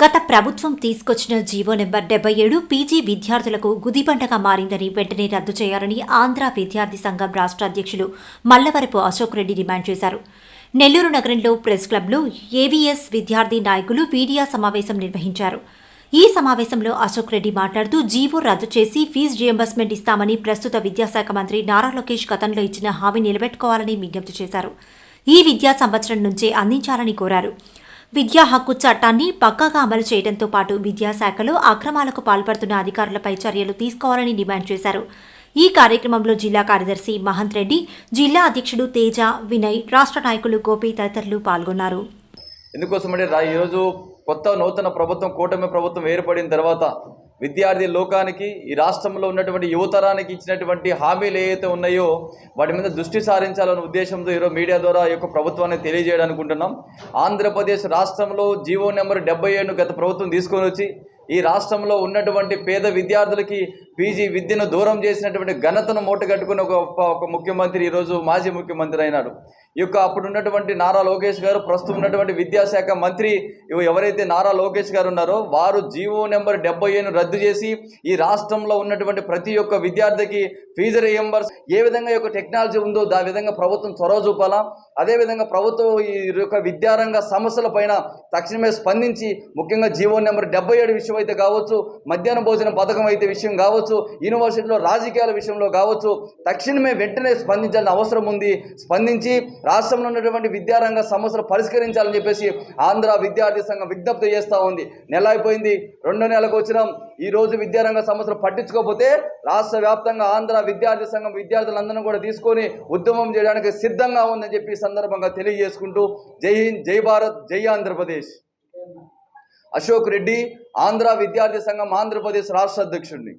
గత ప్రభుత్వం తీసుకొచ్చిన జీవో నెంబర్ డెబ్బై ఏడు పీజీ విద్యార్థులకు గుదిబండగా మారిందని వెంటనే రద్దు చేయాలని ఆంధ్ర విద్యార్థి సంఘం రాష్ట్ర అధ్యక్షులు మల్లవరపు అశోక్ రెడ్డి డిమాండ్ చేశారు. నెల్లూరు నగరంలో ప్రెస్ క్లబ్లో ఏవీఎస్ విద్యార్థి నాయకులు మీడియా సమావేశం నిర్వహించారు. ఈ సమావేశంలో అశోక్ రెడ్డి మాట్లాడుతూ జీవో రద్దు చేసి ఫీజు రియంబర్స్మెంట్ ఇస్తామని ప్రస్తుత విద్యాశాఖ మంత్రి నారా లోకేష్ గతంలో ఇచ్చిన హామీ నిలబెట్టుకోవాలని విజ్ఞప్తి చేశారు. ఈ విద్యా సంవత్సరం నుంచే అందించాలని కోరారు. విద్యా హక్కు చట్టాన్ని పక్కాగా అమలు చేయడంతో పాటు విద్యాశాఖలో అక్రమాలకు పాల్పడుతున్న అధికారులపై చర్యలు తీసుకోవాలని డిమాండ్ చేశారు. ఈ కార్యక్రమంలో జిల్లా కార్యదర్శి మహంత్ రెడ్డి జిల్లా అధ్యక్షుడు తేజ వినయ్ రాష్ట్ర నాయకులు గోపి తదితరులు పాల్గొన్నారు. ఎందుకోసమంటే ఈరోజు కొత్త నూతన ప్రభుత్వం కూటమి ప్రభుత్వం ఏర్పడిన తర్వాత విద్యార్థి లోకానికి ఈ రాష్ట్రంలో ఉన్నటువంటి యువతరానికి ఇచ్చినటువంటి హామీలు ఏవైతే ఉన్నాయో వాటి మీద దృష్టి సారించాలనే ఉద్దేశంతో ఈరోజు మీడియా ద్వారా యొక్క ప్రభుత్వాన్ని తెలియజేయాలనుకుంటున్నాం ఆంధ్రప్రదేశ్ రాష్ట్రంలో జీవో నెంబర్ డెబ్బై ఏడును గత ప్రభుత్వం తీసుకొని వచ్చి ఈ రాష్ట్రంలో ఉన్నటువంటి పేద విద్యార్థులకి పీజీ విద్యను దూరం చేసినటువంటి ఘనతను మూటగట్టుకుని ఒక ఒక ముఖ్యమంత్రి ఈరోజు మాజీ ముఖ్యమంత్రి అయినాడు. ఈ యొక్క అప్పుడు ఉన్నటువంటి నారా లోకేష్ గారు ప్రస్తుతం ఉన్నటువంటి విద్యాశాఖ మంత్రి ఇవి ఎవరైతే నారా లోకేష్ గారు ఉన్నారో వారు జీవో నెంబర్ డెబ్బై ఏను రద్దు చేసి ఈ రాష్ట్రంలో ఉన్నటువంటి ప్రతి ఒక్క విద్యార్థికి ఫీజు రియంబర్స్ ఏ విధంగా యొక్క టెక్నాలజీ ఉందో దా విధంగా ప్రభుత్వం చొరవ చూపాలా? అదేవిధంగా ప్రభుత్వం ఈ యొక్క విద్యారంగ సమస్యల పైన తక్షణమే స్పందించి ముఖ్యంగా జీవో నెంబర్ డెబ్బై ఏడు విషయం అయితే కావచ్చు మధ్యాహ్న భోజన పథకం అయితే విషయం కావచ్చు యూనివర్సిటీలో రాజకీయాల విషయంలో కావచ్చు తక్షణమే వెంటనే స్పందించాల్సిన అవసరం ఉంది. స్పందించి రాష్ట్రంలో ఉన్నటువంటి విద్యారంగ సమస్యలు పరిష్కరించాలని చెప్పేసి ఆంధ్ర విద్యార్థి సంఘం విజ్ఞప్తి చేస్తూ ఉంది. నెల అయిపోయింది రెండో నెలకు వచ్చినాం. ఈ రోజు విద్యారంగ సమస్యలు పట్టించుకోకపోతే రాష్ట్ర వ్యాప్తంగా ఆంధ్ర విద్యార్థి సంఘం విద్యార్థులందరినీ కూడా తీసుకొని ఉద్యమం చేయడానికి సిద్ధంగా ఉందని చెప్పి సందర్భంగా తెలియజేసుకుంటూ జై హింద్ జై భారత్ జై ఆంధ్రప్రదేశ్. అశోక్ రెడ్డి ఆంధ్ర విద్యార్థి సంఘం ఆంధ్రప్రదేశ్ రాష్ట్ర అధ్యక్షుడిని.